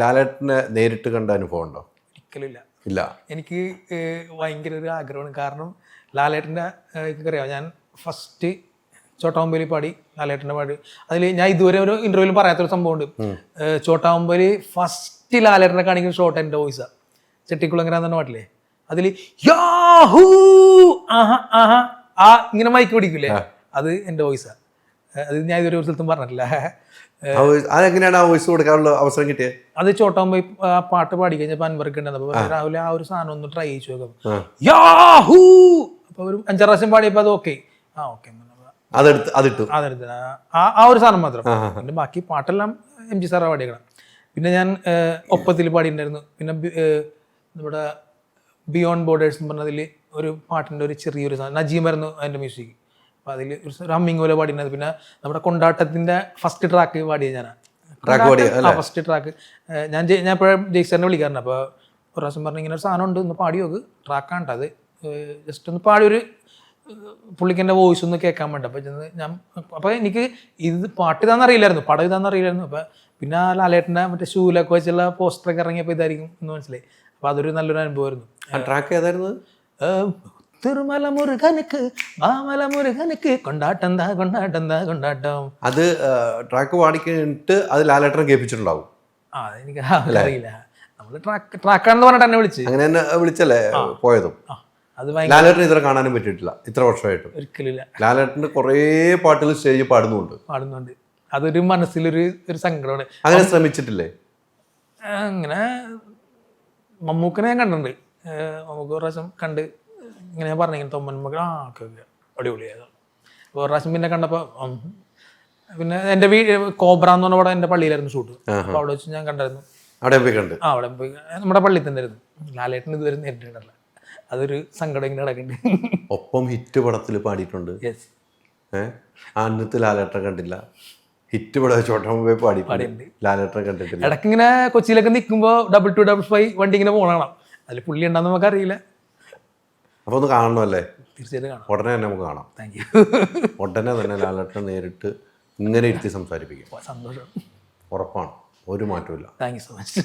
ലാലേട്ടനെ നേരിട്ട് കണ്ട അനുഭവം ഉണ്ടോ? ഒരിക്കലില്ല ഇല്ല. എനിക്ക് ഭയങ്കര ഒരു ആഗ്രഹമാണ്. കാരണം ലാലേട്ടന്റെ അറിയാം ഞാൻ ഫസ്റ്റ് ചോട്ടാമ്പലി പാടി ലാലേട്ടന്റെ പാടി. അതിൽ ഞാൻ ഇതുവരെ ഒരു ഇന്റർവ്യൂവിൽ പറയാത്തൊരു സംഭവമുണ്ട്. ഉണ്ട് ചോട്ടാമ്പലി ഫസ്റ്റ് ലാലേട്ടനെ കാണിക്കുന്ന ഷോട്ട് എന്റെ വോയിസാണ് ചെട്ടിക്കുളങ്ങര എന്ന പാട്ടില്ലേ? അതിൽ യാഹൂ! ആഹ ആഹ ആ ഇങ്ങനെ മൈക്ക് പിടിക്കൂലേ? അത് എന്റെ വോയിസാണ് അത് ഞാൻ ഇതുവരെ ഒരു സ്ഥലത്തും പറഞ്ഞിട്ടില്ല. ആ voice- അതെങ്ങനെയാണ് ആ വോയിസ് കൊടുക്കാനുള്ള അവസരം കിട്ടിയത് അത് ചോട്ടാകുമ്പോ ആ പാട്ട് പാടി കഴിഞ്ഞപ്പോൾ അൻവർക്ക് ഉണ്ടായിരുന്നു. അപ്പൊ രാവിലെ ആ ഒരു സാധനം ഒന്ന് ട്രൈ ചെയ്തു നോക്കാം. യാഹൂ! അപ്പൊ ഒരു അഞ്ചാറ് പ്രാവശ്യം പാടിയപ്പോ അത് ഓക്കെ ആ ഓക്കെ അതെടുത്ത് അതിട്ടു. അതെടുത്ത്. ആ ആ ഒരു സാധനം മാത്രം. പിന്നെ ബാക്കി പാട്ടെല്ലാം എം ജി സാറാണ് പാടിയേക്കണം. പിന്നെ ഞാൻ ഒപ്പത്തിൽ പാടിയിട്ടുണ്ടായിരുന്നു. പിന്നെ നമ്മുടെ ബിയോണ്ട് ബോർഡേഴ്സ് എന്ന് പറഞ്ഞതിൽ ഒരു പാട്ടിന്റെ ഒരു ചെറിയൊരു സാധനം നജീമായിരുന്നു അതിന്റെ മ്യൂസിക് അപ്പോൾ അതിൽ ഒരു ഹമ്മിങ് പോലെ പാടിയിരുന്നത് പിന്നെ നമ്മുടെ കൊണ്ടാട്ടത്തിന്റെ ഫസ്റ്റ് ട്രാക്ക് പാടിയത് ഞാനാണ് ഫസ്റ്റ് ട്രാക്ക് ഞാൻ ഞാൻ എപ്പോഴും ജയ്സറിനെ വിളിക്കാറുണ്ട്. അപ്പോൾ ഒരു പ്രാവശ്യം പറഞ്ഞു ഇങ്ങനെ ഒരു സാധനം ഉണ്ട് ഒന്ന് പാടി നോക്ക് ട്രാക്കാണ്ട് അത്. ജസ്റ്റ് ഒന്ന് പാടി ഒരു പുള്ളിക്ക് എന്റെ വോയിസ് ഒന്ന് കേൾക്കാൻ വേണ്ടി. അപ്പോൾ ചെന്ന് ഞാൻ അപ്പോൾ എനിക്ക് ഇത് പാട്ട് ഇതാണെന്ന് അറിയില്ലായിരുന്നു പടം ഇതാണെന്ന് അറിയില്ലായിരുന്നു. അപ്പോൾ പിന്നെ ആ ലാലേട്ടന്റെ മറ്റേ ഷൂലൊക്കെ വെച്ചുള്ള പോസ്റ്ററൊക്കെ ഇറങ്ങിയപ്പോൾ ഇതായിരിക്കും എന്ന് മനസ്സിലായി. അപ്പോൾ അതൊരു നല്ലൊരു അനുഭവമായിരുന്നു. ആ ട്രാക്ക് ഏതായിരുന്നു? തിരുമല മുരുകനുക്ക് മാമല മുരുകനുക്ക് കൊണ്ടാട്ടം താ കൊണ്ടാട്ടം താ കൊണ്ടാട്ടം. അത് ട്രാക്ക് പാടിക്കിട്ട് അത് ലാലേട്ടനെ കേൾപ്പിച്ചിട്ടുണ്ടാവും. ആ എനിക്ക് അറിയില്ല നമ്മൾ ട്രാക്ക് ട്രാക്കാണെന്ന് പറഞ്ഞിട്ട് എന്നെ വിളിച്ച്. അങ്ങനെ തന്നെ വിളിച്ചല്ലേ പോയതും. അത് ലാലേട്ടനെ ഇത്ര കാണാനും പറ്റിയിട്ടില്ല. ഇത്ര വർഷമായിട്ട്. ഒരിക്കലില്ല ലാലേട്ടന്റെ കുറേ പാട്ടുകൾ സ്റ്റേജിൽ പാടുന്നുണ്ട്. പാടുന്നുണ്ട്. അതൊരു മനസ്സിലൊരു ഒരു സങ്കടമാണ്. അങ്ങനെ ശ്രമിച്ചിട്ടില്ലേ? അങ്ങനെ മമ്മൂക്കനെ ഞാൻ കണ്ടിട്ടുണ്ട്. മമ്മൂക്ക പ്രാവശ്യം കണ്ട് ഇങ്ങനെ ഞാൻ പറഞ്ഞു ഇങ്ങനെ തൊമ്മൻ ആ ഓക്കെ ഓക്കെ. അടിപൊളിയായത് അപ്പോൾ ഒരു പ്രാവശ്യം പിന്നെ കണ്ടപ്പോൾ പിന്നെ എന്റെ വീ കോബ്ര എന്ന് പറഞ്ഞ പടം എന്റെ പള്ളിയിലായിരുന്നു ഷൂട്ട്. അപ്പോൾ അവിടെ വെച്ച് ഞാൻ കണ്ടായിരുന്നു. അവിടെ പോയി കണ്ട്. ആ അവിടെ പോയി. നമ്മുടെ പള്ളിയിൽ തന്നെ ആയിരുന്നു. ലാലേട്ടൻ ഇതുവരെ നേരിട്ടിട്ടല്ല അതൊരു സങ്കടം ഇങ്ങനെ നടക്കുന്നുണ്ട്. ഒപ്പം ഹിറ്റ് പടത്തിൽ പാടിയിട്ടുണ്ട്. യെസ് ഏഹ് അന്നത്തെ ലാലേട്ടൻ കണ്ടില്ല. ഹിറ്റ് പടം ചോട്ടം പോയി പാടി ലാലേട്ടൻ കണ്ടിട്ടില്ല. ഇടയ്ക്ക് ഇങ്ങനെ കൊച്ചിയിലൊക്കെ നിൽക്കുമ്പോൾ ഡബിൾ ടു ഡബിൾ ഫൈവ് വണ്ടി ഇങ്ങനെ പോകണം അതിൽ പുള്ളി ഉണ്ടെന്ന് നമുക്ക് അപ്പൊ ഒന്ന് കാണണമല്ലേ? തീർച്ചയായിട്ടും കാണാം. ഉടനെ തന്നെ നമുക്ക് കാണാം. താങ്ക് യു ഉടനെ തന്നെ ലാലേട്ടനെ നേരിട്ട് ഇങ്ങനെ ഇരുത്തി സംസാരിപ്പിക്കും. സന്തോഷം. ഉറപ്പാണ്. ഒരു മാറ്റമില്ല താങ്ക് യു സോ മച്ച്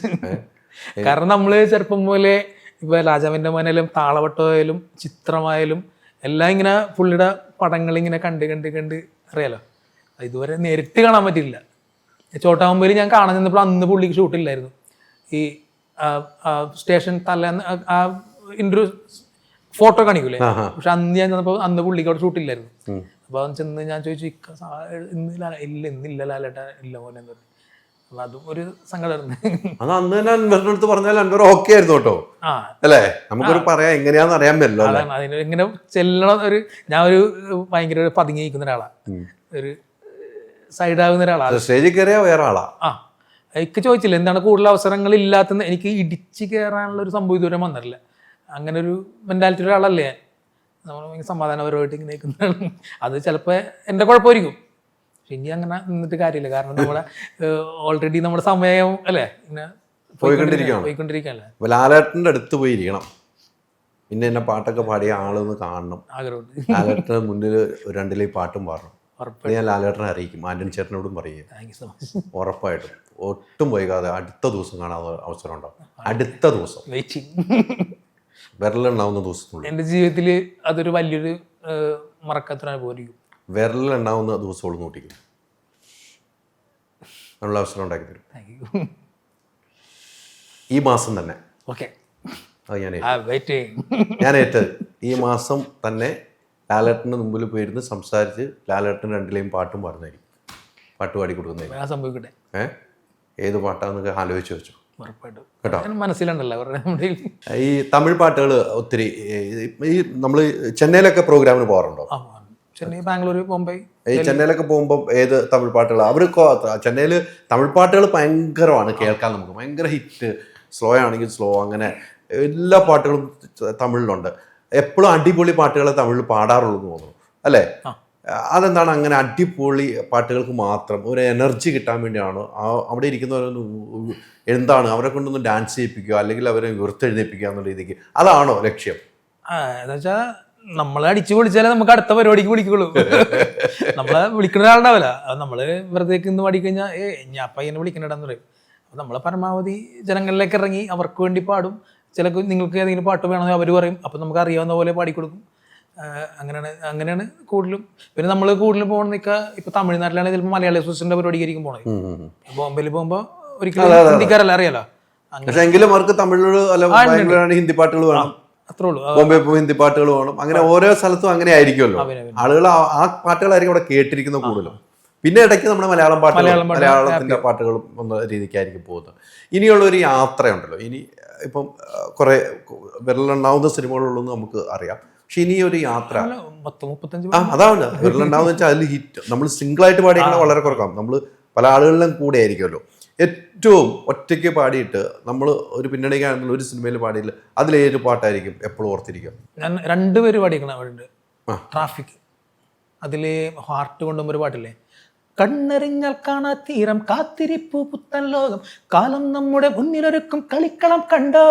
കാരണം നമ്മൾ ചെറുപ്പം പോലെ ഇപ്പൊ രാജാവിന്റെ മനയിലും താളവട്ടമായാലും ചിത്രമായാലും എല്ലാം ഇങ്ങനെ പുള്ളിയുടെ പടങ്ങൾ ഇങ്ങനെ കണ്ട് കണ്ട് കണ്ട് അറിയാലോ? ഇതുവരെ നേരിട്ട് കാണാൻ പറ്റില്ല ചോട്ടാകുമ്പോൾ ഞാൻ കാണാൻ ചെന്നപ്പോൾ അന്ന് പുള്ളിക്ക് ഷൂട്ടില്ലായിരുന്നു ഈ സ്റ്റേഷൻ തലേന്ന് ആ- ഇന്റർവ്യൂ ഫോട്ടോ കാണിക്കൂലേ? പക്ഷെ അന്ന് ഞാൻ ചെന്നപ്പോൾ അന്ന് പുള്ളിക്ക് അവിടെ ഷൂട്ടില്ലായിരുന്നു. അപ്പോൾ അവൻ ചെന്ന് ഞാൻ ചോദിച്ചു ഇക്ക ഇന്നില്ല ഇല്ല ഇന്നില്ല ലാലേട്ട ഇല്ല മോനെ എന്ന് പറഞ്ഞു. അപ്പൊ അതും ഒരു സങ്കടമായിരുന്നു. അത് അന്ന് തന്നെ അൻവറിന്റെ അടുത്ത് പറഞ്ഞാൽ അൻവർ ഓക്കെ ആയിരുന്നു കേട്ടോ. അല്ലേ? നമുക്കൊരു പറയാം എങ്ങനെയാന്ന് അറിയാൻ പറ്റില്ല അതിന് ഇങ്ങനെ ചെല്ലണം ഒരു ഞാൻ ഒരു ഭയങ്കര ഒരു പതുങ്ങി നിൽക്കുന്ന ഒരാളാ ഒരു സൈഡാകുന്ന ഒരാളാ. അത് സ്റ്റേജിൽ കയറിയ വേറെ ആളാ ആ. എനിക്ക് ചോദിച്ചില്ല എന്താണ് കൂടുതൽ അവസരങ്ങൾ ഇല്ലാത്ത എനിക്ക് ഇടിച്ചു കയറാനുള്ള ഒരു സംഭവം ഇതുവരെ വന്നിട്ടില്ല. അങ്ങനെ ഒരു മെന്റാലിറ്റി ഒരാളല്ലേ ഞാൻ. നമ്മൾ ഭയങ്കര സമാധാനപരമായിട്ട് ഇങ്ങനെ നിൽക്കുന്നതാണ്. അത് ചിലപ്പോൾ എന്റെ കുഴപ്പമായിരിക്കും. പക്ഷെ ഇനി അങ്ങനെ നിന്നിട്ട് കാര്യമില്ല. കാരണം നമ്മളെ ഓൾറെഡി നമ്മുടെ സമയം അല്ലേ? ഇങ്ങനെ ലാലേട്ടന്റെ അടുത്ത് പോയിരിക്കണം പിന്നെ എന്നെ പാട്ടൊക്കെ പാടിയ ആളൊന്ന് കാണണം. ലാലേട്ടന് മുന്നിൽ രണ്ടിലെ പാട്ടും പാടണം. ഞാൻ ലാലേട്ടനെ അറിയിക്കും. ആന്റണി ചേട്ടനോടും പറയും. ഉറപ്പായിട്ടും. ഒട്ടും വൈകാതെ അടുത്ത ദിവസം കാണാൻ അവസരം ഉണ്ടാവും. അടുത്ത ദിവസം. വെയിറ്റിംഗ് വിരലുണ്ടാവുന്ന ദിവസത്തിനുള്ളിൽ. എന്റെ ജീവിതത്തിൽ അതൊരു വലിയൊരു ഏഹ്, മറക്കാത്തൊരു അനുഭവമായിരിക്കും. വിരലെണ്ണാവുന്ന ദിവസമുള്ള നോട്ടിക്കും നല്ല അവസരം ഉണ്ടാക്കി തരും. ഈ മാസം തന്നെ. ഓക്കെ അത് ഞാൻ ഞാൻ ഏറ്റത് ഈ മാസം തന്നെ ലാലേട്ടന്റെ മുമ്പിൽ പോയിരുന്ന് സംസാരിച്ച് ലാലേട്ടൻ രണ്ടിലെയും പാട്ടും പാടുന്നതായിരിക്കും. പാട്ട് പാടി കൊടുക്കുന്നതായിരിക്കും. ആ സംഭവിക്കട്ടെ. ഏ? ഏത് പാട്ടാന്നൊക്കെ ആലോചിച്ച് വെച്ചു. ഉറപ്പായിട്ടും. കേട്ടോ. മനസ്സിലുണ്ടല്ലോ അവരുടെ ഈ തമിഴ് പാട്ടുകൾ ഒത്തിരി ഈ നമ്മൾ ചെന്നൈയിലൊക്കെ പ്രോഗ്രാമിന് പോകാറുണ്ടോ? ചെന്നൈ ബാംഗ്ലൂർ ബോംബെ ഈ ചെന്നൈയിലൊക്കെ പോകുമ്പോൾ ഏത് തമിഴ് പാട്ടുകൾ അവർ ചെന്നൈയിൽ തമിഴ് പാട്ടുകൾ ഭയങ്കരമാണ് കേൾക്കാൻ നമുക്ക് ഭയങ്കര ഹിറ്റ് സ്ലോ ആണെങ്കിൽ സ്ലോ അങ്ങനെ എല്ലാ പാട്ടുകളും തമിഴിലുണ്ട്. എപ്പോഴും അടിപൊളി പാട്ടുകളെ തമിഴിൽ പാടാറുള്ളൂ എന്ന് തോന്നുന്നു. അല്ലേ. അതെന്താണ് അങ്ങനെ അടിപൊളി പാട്ടുകൾക്ക് മാത്രം? ഒരു എനർജി കിട്ടാൻ വേണ്ടിയാണ്? അവിടെ ഇരിക്കുന്നവരൊന്ന് എന്താണ്? അവരെ കൊണ്ടൊന്ന് ഡാൻസ് ചെയ്യിപ്പിക്കുക അല്ലെങ്കിൽ അവരെ ഉയർത്തെഴുന്നേൽപ്പിക്കുക എന്നുള്ള രീതിക്ക്. അതാണോ ലക്ഷ്യം? എന്നുവെച്ചാൽ എന്ന് നമ്മളെ അടിച്ചു വിളിച്ചാലേ നമുക്ക് അടുത്ത പരിപാടിക്ക് വിളിക്കുള്ളൂ. നമ്മളെ വിളിക്കുന്ന ഒരാളുണ്ടാവില്ല. അത് നമ്മൾ വെറുതെ ഇന്ന് പാടിക്കഴിഞ്ഞാൽ ഏ ഞാൻ പയ്യനെ വിളിക്കണടാന്ന് പറയും. നമ്മൾ പരമാവധി ജനങ്ങളിലേക്ക് ഇറങ്ങി അവർക്ക് വേണ്ടി പാടും. ചിലക്ക് നിങ്ങൾക്ക് ഏതെങ്കിലും പാട്ട് വേണമെങ്കിൽ അവർ പറയും. അപ്പം നമുക്ക് അറിയാവുന്ന പോലെ പാടിക്കൊടുക്കും. അങ്ങനെയാണ് അങ്ങനെയാണ് കൂടുതലും. പിന്നെ നമ്മൾ കൂടുതലും പോകണം നിൽക്കുക ഇപ്പൊ തമിഴ്നാട്ടിലാണ് ചിലപ്പോൾ മലയാളി അസോസിയേഷന്റെ പരിപാടിക്കായിരിക്കും പോണത്. ബോംബെയിൽ പോകുമ്പോൾ ഒരിക്കലും ഹിന്ദിക്കാരല്ല അറിയാലോ? പക്ഷെ എങ്കിലും അവർക്ക് തമിഴിലോ അല്ല ഹിന്ദി പാട്ടുകൾ വേണം. അത്രേ ഉള്ളൂ. ബോംബെ പോകുമ്പോൾ ഹിന്ദി പാട്ടുകൾ വേണം. അങ്ങനെ ഓരോ സ്ഥലത്തും അങ്ങനെ ആയിരിക്കുമല്ലോ. ആളുകൾ ആ- പാട്ടുകളായിരിക്കും അവിടെ കേട്ടിരിക്കുന്ന കൂടുതലും. പിന്നെ ഇടയ്ക്ക് നമ്മുടെ മലയാളം പാട്ട് മലയാളത്തിന്റെ പാട്ടുകളും എന്ന രീതിക്കായിരിക്കും പോകുന്നത്. ഇനിയുള്ള ഒരു യാത്രയുണ്ടല്ലോ. ഇനി ഇപ്പം കുറെ വിരലുണ്ടാവുന്ന സിനിമകളുള്ളൂ നമുക്ക് അറിയാം. പക്ഷെ ഇനി ഒരു യാത്ര ആ അതാണ്. വിരലുണ്ടാവുന്ന വെച്ചാൽ അതിൽ ഹിറ്റ് നമ്മൾ സിംഗിൾ ആയിട്ട് പാടിയേക്കുന്നത് വളരെ കുറക്കാം. നമ്മൾ പല ആളുകളിലും കൂടെ ആയിരിക്കുമല്ലോ ഏറ്റവും ഒറ്റയ്ക്ക് പാടിയിട്ട് നമ്മൾ ഒരു പിന്നണിക്കാണെങ്കിൽ ഒരു സിനിമയിൽ പാടിയില്ല. അതിലേത് പാട്ടായിരിക്കും എപ്പോഴും ഓർത്തിരിക്കും ഞാൻ രണ്ട് പേര് പാടിക്കണം അവിടെ ട്രാഫിക്. അതിൽ ഹാർട്ട് കൊണ്ടും ഒരു പാട്ടില്ലേ? കണ്ണെറിഞ്ഞാൽ കാണാ തീരം കാത്തിരിപ്പു പുത്തൻ ലോകം. കാലം നമ്മുടെ മുന്നിലൊരുക്കും കളിക്കളം കണ്ടോ?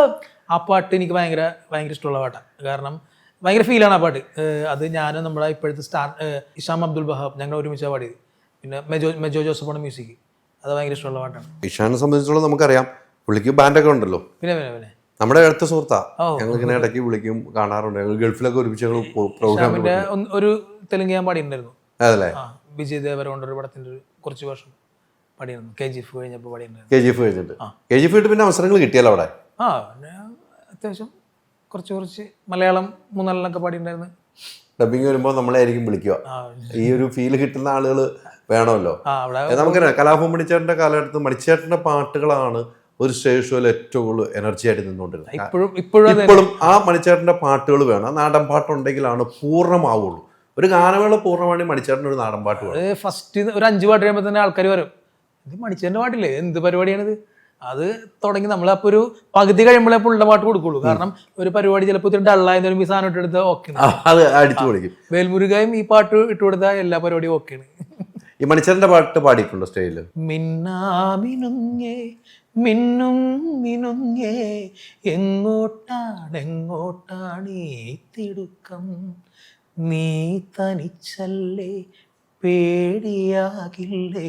ആ പാട്ട് എനിക്ക് ഭയങ്കര ഭയങ്കര ഇഷ്ടമുള്ള പാട്ടാണ് കാരണം ഭയങ്കര ഫീലാണ് ആ പാട്ട്. അത് ഞാനും നമ്മുടെ ഇപ്പോഴത്തെ സ്റ്റാർ ഇഷാം അബ്ദുൽ ബഹാബ് ഞങ്ങൾ ഒരുമിച്ചാണ് പാടിയത് പിന്നെ മെജോ മെജോ ജോസഫാണ് മ്യൂസിക്. അത് ഭയങ്കര ഇഷ്ടമുള്ള പാട്ടാണ്. ഇഷാനെ സംബന്ധിച്ചിടത്തോളം നമുക്കറിയാം പുള്ളിക്ക് ബാൻഡൊക്കെ ഉണ്ടല്ലോ. പിന്നെ പിന്നെ പിന്നെ. നമ്മുടെ അടുത്ത സുഹൃത്താ. ഞങ്ങൾ ഇങ്ങനെ ഇടയ്ക്ക് വിളിക്കും കാണാറുണ്ട്. ഞങ്ങൾ ഗൾഫിലൊക്കെ ഒരുമിച്ച് ഞങ്ങൾ പ്രോഗ്രാം ഒരു തെലുങ്ക് ഞാൻ പാടിയിട്ടുണ്ടായിരുന്നു. അതല്ലേ? വിജയ് ദേവരകൊണ്ട് ഒരു പടത്തിന്റെ ഒരു കുറച്ച് വർഷം പാടിയിരുന്നു. കെ ജി എഫ് കഴിഞ്ഞപ്പോൾ പാടിയിട്ടുണ്ടായിരുന്നു. കെ ജി എഫ് കഴിഞ്ഞിട്ട്. കെ ജി എഫ് കഴിഞ്ഞിട്ട് പിന്നെ അവസരങ്ങൾ കിട്ടിയല്ലോ അവിടെ? ആ അത്യാവശ്യം കുറച്ച് കുറച്ച് മലയാളം മൂന്നാലിനൊക്കെ പാടിയിട്ടുണ്ടായിരുന്നു. ഡബിങ് വരുമ്പോൾ നമ്മളെ ആയിരിക്കും വിളിക്കുക ഈ ഒരു ഫീൽ കിട്ടുന്ന ആളുകൾ വേണമല്ലോ. നമുക്കറിയാം കലാഭവൻ മണിച്ചേട്ടന്റെ കാലഘട്ടത്തിൽ മണിച്ചേട്ടന്റെ പാട്ടുകളാണ് ഒരു സ്റ്റേജ് ഷോയിൽ ഏറ്റവും കൂടുതൽ എനർജി ആയിട്ട് നിന്നുകൊണ്ടിരുന്നത്. ഇപ്പോഴും ഇപ്പോഴും ആ മണിച്ചേട്ടന്റെ പാട്ടുകൾ വേണം. നാടൻ പാട്ടുണ്ടെങ്കിലാണ് പൂർണമാവുള്ളൂ. ഒരു ഗാനമേള പൂർണമാണ് മണിച്ചേട്ടൻ ഒരു നാടൻ പാട്ട് ഫസ്റ്റ് ഒരു അഞ്ച് പാട്ട് കഴിയുമ്പോൾ തന്നെ ആൾക്കാർ വരും ഇത് മണിച്ചേട്ടന്റെ പാട്ടില്ലേ? എന്ത് പരിപാടിയാണിത്? അത് തുടങ്ങി നമ്മൾ അപ്പോൾ ഒരു പകുതി കഴിയുമ്പോഴേ പുള്ള പാട്ട് കൊടുക്കുള്ളൂ. കാരണം ഒരു പരിപാടി ചിലപ്പോൾ ഇത്തിരി ഡള്ളായെന്ന് ഈ ഇട്ട് എടുത്താൽ ഓക്കെ അത് അടിച്ചു പൊളിക്കും. വേൽമുരുകായും ഈ പാട്ട് ഇട്ട് കൊടുത്താൽ എല്ലാ പരിപാടിയും ഓക്കെയാണ് ഈ മണിച്ചേട്ടന്റെ പാട്ട് പാടിയിട്ടുണ്ടോ സ്റ്റേജിൽ മിന്നാമിനുങ്ങേ മിന്നും മിനുങ്ങേ എങ്ങോട്ടാണ് എങ്ങോട്ടാണ് തിടുക്കം? നീ തനിച്ചല്ലേ പേടിയാകില്ലേ?